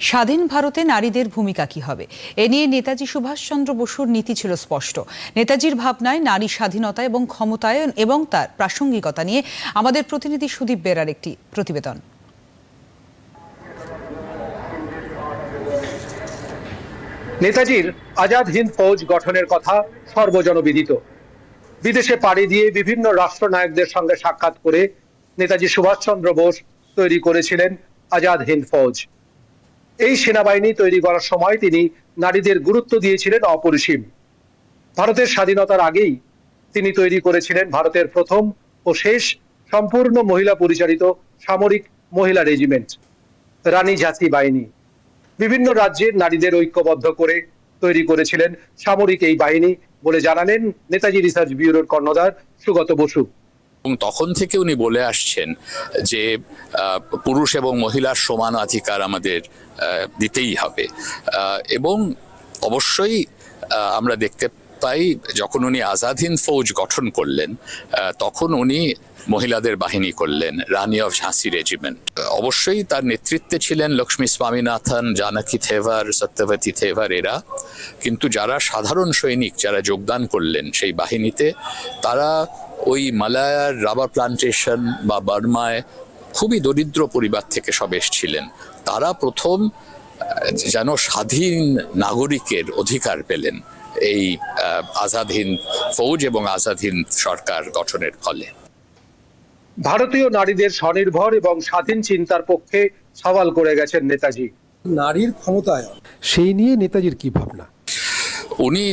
স্বাধীন ভারতে নারীদের ভূমিকা কি হবে? এ নিয়ে নেতাজি সুভাষচন্দ্র বসুর নীতি ছিল স্পষ্ট। নেতাজির ভাবনায় নারী স্বাধীনতা এবং ক্ষমতায়ন এবং তার প্রাসঙ্গিকতা নিয়ে আমাদের প্রতিনিধি সুদীপ বেরার একটি প্রতিবেদন। নেতাজির আজাদ হিন্দ ফৌজ গঠনের কথা সর্বজনবিদিত। বিদেশে পাড়ি দিয়ে বিভিন্ন রাষ্ট্রনায়কদের সঙ্গে সাক্ষাৎ করে নেতাজি সুভাষচন্দ্র বোস তৈরি করেছিলেন আজাদ হিন্দ ফৌজ। এই সেনাবাহিনী তৈরি করার সময় তিনি নারীদের গুরুত্ব দিয়েছিলেন অপরিসীম। ভারতের স্বাধীনতার আগেই তিনি তৈরি করেছিলেন ভারতের প্রথম ও শেষ সম্পূর্ণ মহিলা পরিচালিত সামরিক মহিলা রেজিমেন্ট, রানী ঝাঁসি বাহিনী। বিভিন্ন রাজ্যের নারীদের ঐক্যবদ্ধ করে তৈরি করেছিলেন সামরিক এই বাহিনী বলে জানালেন নেতাজি রিসার্চ ব্যুরোর কর্ণধার সুগত বসু। এবং তখন থেকে উনি বলে আসছেন যে পুরুষ এবং মহিলার সমান অধিকার আমাদের দিতেই হবে। এবং অবশ্যই আমরা দেখতে পাই যখন উনি আজাদ হিন্দ ফৌজ গঠন করলেন তখন উনি মহিলাদের বাহিনী করলেন, রানী অফ ঝাঁসি রেজিমেন্ট। অবশ্যই তার নেতৃত্বে ছিলেন লক্ষ্মী স্বামীনাথন, জানকী থেভার, সত্যবতী থেভার এরা। কিন্তু যারা সাধারণ সৈনিক, যারা যোগদান করলেন সেই বাহিনীতে, তারা ওই মালায়ার রাবার প্লান্টেশন বা বার্মায় খুবই দরিদ্র পরিবার থেকে সব এসছিলেন। তারা প্রথম যেন স্বাধীন নাগরিকের অধিকার পেলেন এই আজাদ হিন্দ ফৌজ এবং আজাদ হিন্দ সরকার গঠনের ফলে। ভারতীয় নারীদের স্বনির্ভর এবং স্বাধীন চিন্তার পক্ষে সওয়াল করে গেছেন নেতাজি। নারীর ক্ষমতায়। সেই নিয়ে নেতাজির কি ভাবনা? উনি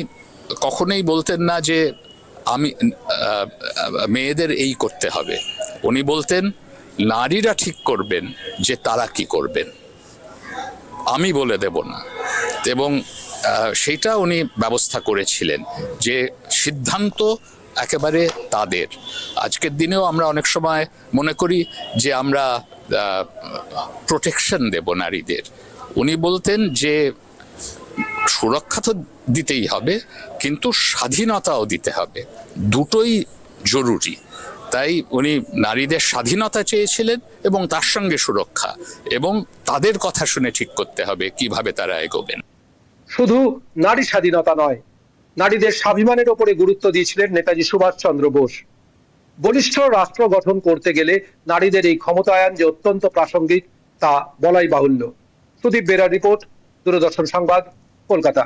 কখনোই বলতেন না যে আমি মেয়েদের এই করতে হবে। উনি বলতেন, নারীরা ঠিক করবেন যে তারা কি করবেন। আমি বলে দেব না। এবং সেইটা উনি ব্যবস্থা করেছিলেন যে সিদ্ধান্ত একেবারে তাদের। আজকের দিনেও আমরা অনেক সময় মনে করি যে আমরা প্রোটেকশন দেব নারীদের। উনি বলতেন যে সুরক্ষা তো দিতেই হবে, কিন্তু স্বাধীনতাও দিতে হবে। দুটোই জরুরি। তাই উনি নারীদের স্বাধীনতা চেয়েছিলেন এবং তার সঙ্গে সুরক্ষা এবং তাদের কথা শুনে ঠিক করতে হবে কীভাবে তারা এগোবেন। শুধু নারী স্বাধীনতা নয়, নারীদের স্বাভিমানের ওপরে গুরুত্ব দিয়েছিলেন নেতাজি সুভাষচন্দ্র বোস। বলিষ্ঠ রাষ্ট্র গঠন করতে গেলে নারীদের এই ক্ষমতায়ন যে অত্যন্ত প্রাসঙ্গিক, তা বলাই বাহুল্য। সুদীপ বেরা রিপোর্ট, দূরদর্শন সংবাদ কলকাতা